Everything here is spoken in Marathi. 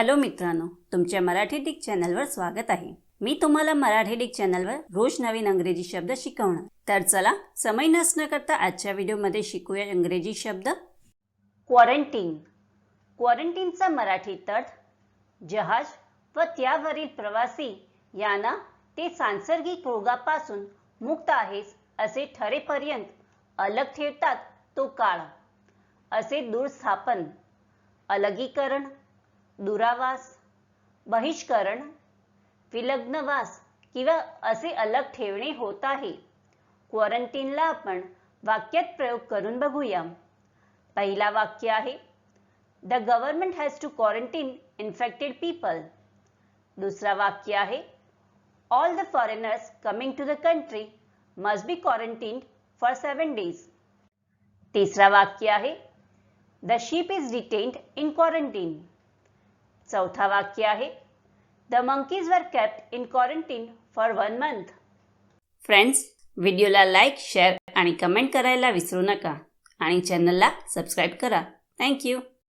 हॅलो मित्रांनो तुमच्या मराठी डिक चॅनलवर स्वागत आहे. मी तुम्हाला मराठी डिक चॅनलवर रोज नवीन अंग्रेजी शब्द शिकवणार. तर चला समय नसणं करता आजच्या व्हिडिओमध्ये शिकूया इंग्रजी शब्द. क्वारंटीन क्वारंटीनचा मराठी तट जहाज व त्यावरील प्रवासी यांना ते सांसर्गिक रोगापासून मुक्त आहेस असे ठरेपर्यंत अलग ठेवतात तो काळ. असे दूरस्थापन अलगीकरण दुरावास बहिष्करण विलग्नवास किंवा असे अलग ठेवणे होत आहे. क्वारंटीनला आपण वाक्यात प्रयोग करून बघूया. पहिला वाक्य आहे the government has to quarantine infected people दुसरा वाक्य आहे all the foreigners coming to the country must be quarantine for seven days तिसरा वाक्य आहे the sheep is detained in quarantine चौथा वाक्य आहे. The monkeys were kept in quarantine for one month friends व्हिडिओला लाईक शेअर आणि कमेंट करायला विसरू नका. आणि चॅनलला सबस्क्राईब करा. थँक्यू